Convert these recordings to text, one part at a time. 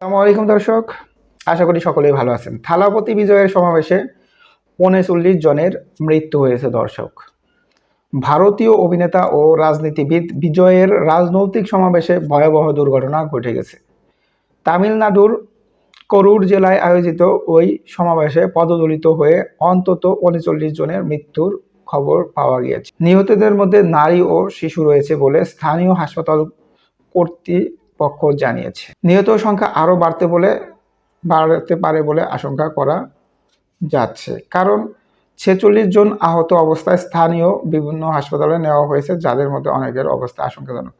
আসসালামু আলাইকুম দর্শক। আশা করি সকলেই ভালো আছেন। থালাপতি বিজয়ের সমাবেশে উনচল্লিশ জনের মৃত্যু হয়েছে দর্শক। ভারতীয় অভিনেতা ও রাজনীতিবিদ বিজয়ের রাজনৈতিক সমাবেশে ভয়াবহ দুর্ঘটনা ঘটে গেছে। তামিলনাড়ুর করুর জেলায় আয়োজিত ওই সমাবেশে পদদলিত হয়ে অন্তত উনচল্লিশ জনের মৃত্যুর খবর পাওয়া গিয়েছে। নিহতদের মধ্যে নারী ও শিশু রয়েছে বলে স্থানীয় হাসপাতাল কর্তৃপক্ষ জানিয়েছে। নিহত সংখ্যা আরও বাড়তে বলে, বাড়তে পারে বলে আশঙ্কা করা যাচ্ছে। কারণ ছেচল্লিশ জন আহত অবস্থায় স্থানীয় বিভিন্ন হাসপাতালে নেওয়া হয়েছে, যাদের মধ্যে অনেকের অবস্থা আশঙ্কাজনক।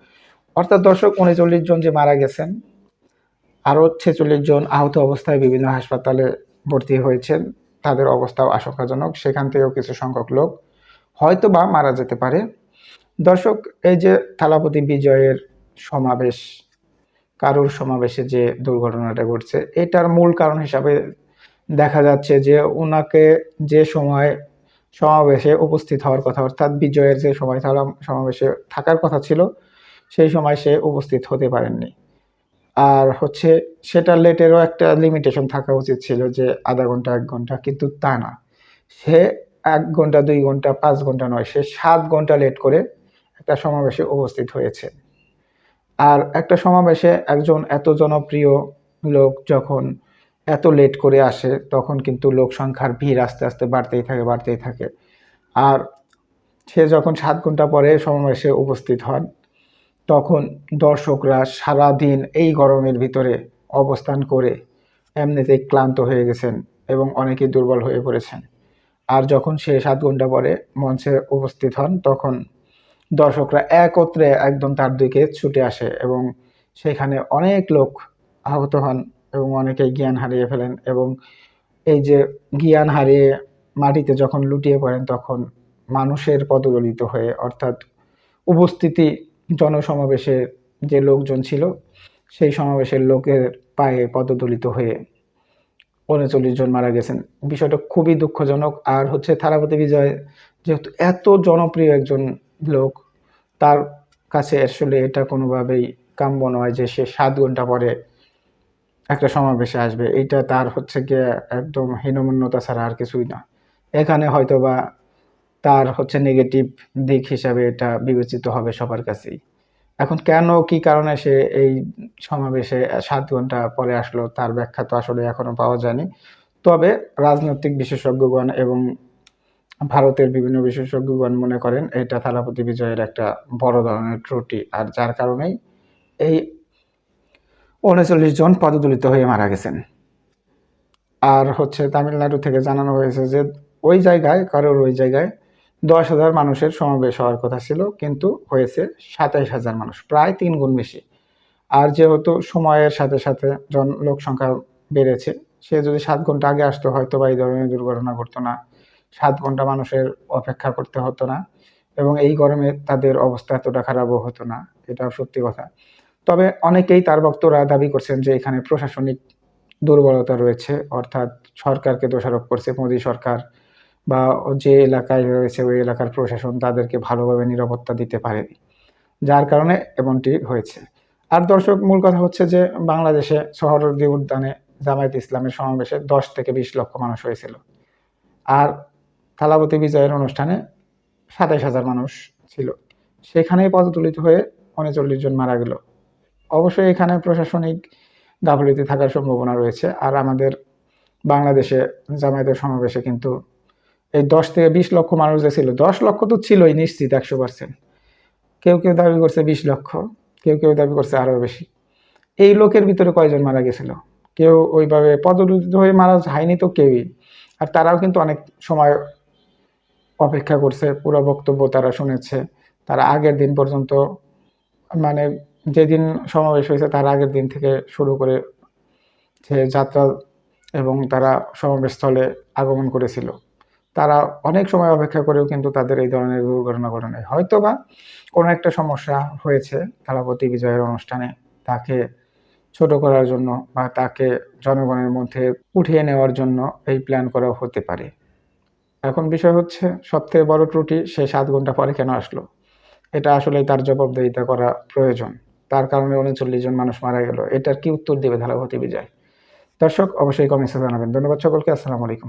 অর্থাৎ দর্শক, উনচল্লিশ জন যে মারা গেছেন, আরও ছেচল্লিশ জন আহত অবস্থায় বিভিন্ন হাসপাতালে ভর্তি হয়েছেন, তাদের অবস্থাও আশঙ্কাজনক। সেখান থেকেও কিছু সংখ্যক লোক হয়তো বা মারা যেতে পারে। দর্শক, এই যে থালাপতি বিজয়ের সমাবেশ কারুর সমাবেশে যে দুর্ঘটনাটা ঘটছে, এটার মূল কারণ হিসাবে দেখা যাচ্ছে যে ওনাকে যে সময় সমাবেশে উপস্থিত হওয়ার কথা, অর্থাৎ বিজয়ের যে সময় থালা সমাবেশে থাকার কথা ছিল, সেই সময় সে উপস্থিত হতে পারেননি। আর হচ্ছে সেটা লেটেরও একটা লিমিটেশন থাকা উচিত ছিল যে আধা ঘণ্টা, এক ঘণ্টা, কিন্তু তা না। সে এক ঘণ্টা, দুই ঘণ্টা, পাঁচ ঘণ্টা নয়, সে সাত ঘণ্টা লেট করে একটা সমাবেশে উপস্থিত হয়েছে। আর একটা সমাবেশে একজন এত জনপ্রিয় লোক যখন এত লেট করে আসে, তখন কিন্তু লোক সংখ্যার ভিড় আস্তে আস্তে বাড়তেই থাকে বাড়তেই থাকে। আর সে যখন সাত ঘণ্টা পরে সমাবেশে উপস্থিত হন, তখন দর্শকরা সারা দিন এই গরমের ভিতরে অবস্থান করে এমনিতেই ক্লান্ত হয়ে গেছেন এবং অনেকে দুর্বল হয়ে পড়েছেন। আর যখন সে সাত ঘণ্টা পরে মঞ্চে উপস্থিত হন, তখন দর্শকরা একত্রে একদম তার দিকে ছুটে আসে এবং সেখানে অনেক লোক আহত হন এবং অনেকে জ্ঞান হারিয়ে ফেলেন এবং এই যে জ্ঞান হারিয়ে মাটিতে যখন লুটিয়ে পড়েন তখন মানুষের পদদলিত হয়ে অর্থাৎ উপস্থিতি জনসমাবেশে যে লোকজন ছিল, সেই সমাবেশের লোকের পায়ে পদদলিত হয়ে উনচল্লিশ জন মারা গেছেন। বিষয়টা খুবই দুঃখজনক। আর হচ্ছে থারাপতি বিজয়, যেহেতু এত জনপ্রিয় একজন লোক, তার কাছে আসলে এটা কোনোভাবেই কাম্য নয় যে সে সাত ঘণ্টা পরে একটা সমাবেশে আসবে। এটা তার হচ্ছে গিয়ে একদম হীনমন্যতা ছাড়া আর কিছুই না। এখানে হয়তো বা তার হচ্ছে নেগেটিভ দিক হিসাবে এটা বিবেচিত হবে সবার কাছেই। এখন কেন, কি কারণে সে এই সমাবেশে সাত ঘণ্টা পরে আসলো, তার ব্যাখ্যা তো আসলে এখনও পাওয়া যায়নি। তবে রাজনৈতিক বিশেষজ্ঞগণ এবং ভারতের বিভিন্ন বিশেষজ্ঞগণ মনে করেন, এটা থালাপতি বিজয়ের একটা বড় ধরনের ত্রুটি। আর যার কারণেই এই উনচল্লিশ জন পদদলিত হয়ে মারা গেছেন। আর হচ্ছে তামিলনাড়ু থেকে জানানো হয়েছে যে, ওই জায়গায়, কারোর ওই জায়গায় দশ হাজার মানুষের সমাবেশ হওয়ার কথা ছিল, কিন্তু হয়েছে সাতাইশ হাজার মানুষ, প্রায় তিন গুণ বেশি। আর যেহেতু সময়ের সাথে সাথে জন লোক সংখ্যা বেড়েছে, সে যদি সাত ঘণ্টা আগে আসতো হয়তো বা এই ধরনের দুর্ঘটনা ঘটতো না। সাত ঘণ্টা মানুষের অপেক্ষা করতে হতো না এবং এই গরমে তাদের অবস্থা এতটা খারাপও হতো না এটা সত্যি কথা। তবে অনেকেই তার বক্তরা দাবি করছেন যে এখানে প্রশাসনিক দুর্বলতা রয়েছে, অর্থাৎ সরকারকে দোষারোপ করছে মোদী সরকার বা যে এলাকায় রয়েছে ওই এলাকার প্রশাসন তাদেরকে ভালোভাবে নিরাপত্তা দিতে পারেনি, যার কারণে এমনটি হয়েছে। আর দর্শক, মূল কথা হচ্ছে যে বাংলাদেশে শহরদি উদ্যানে জামায়াত ইসলামের সমাবেশে দশ থেকে বিশ লক্ষ মানুষ হয়েছিল। আর থালাপতি বিজয়ের অনুষ্ঠানে সাতাইশ হাজার মানুষ ছিল। সেখানেই পদতুলিত হয়ে উনচল্লিশ জন মারা গেল। অবশ্যই এখানে প্রশাসনিক গাফলিতে থাকার সম্ভাবনা রয়েছে। আর আমাদের বাংলাদেশে জামায়াতের সমাবেশে কিন্তু এই দশ থেকে বিশ লক্ষ মানুষ যে ছিল, দশ লক্ষ তো ছিলই নিশ্চিত একশো পার্সেন্ট কেউ কেউ দাবি করছে বিশ লক্ষ, কেউ কেউ দাবি করছে আরও বেশি। এই লোকের ভিতরে কয়জন মারা গেছিল? কেউ ওইভাবে পদদলিত হয়ে মারা যায়নি তো কেউই। আর তারাও কিন্তু অনেক সময় অপেক্ষা করছে, পুরো বক্তব্য তারা শুনেছে। তারা আগের দিন পর্যন্ত মানে যেদিন সমাবেশ হয়েছে তার আগের দিন থেকে শুরু করে যে যাত্রা এবং তারা সমাবেশস্থলে আগমন করেছিল। তারা অনেক সময় অপেক্ষা করেও কিন্তু তাদের এই ধরনের দুর্ঘটনা ঘটে নাই। হয়তো বা কোনো একটা সমস্যা হয়েছে থালাপতি বিজয়ের অনুষ্ঠানে। তাকে ছোট করার জন্য বা তাকে জনগণের মধ্যে উঠিয়ে নেওয়ার জন্য এই প্ল্যান করা হতে পারে। এখন বিষয় হচ্ছে, সবথেকে বড় ত্রুটি সে সাত ঘণ্টা পরে কেন আসলো? এটা আসলে তার জবাবদিহিতা করা প্রয়োজন। তার কারণে উনচল্লিশ জন মানুষ মারা গেল। এটার কি উত্তর দেবে ধারাবাহিক বিজয়? দর্শক, অবশ্যই কমেন্টসে জানাবেন। ধন্যবাদ সকলকে, আসসালামু আলাইকুম।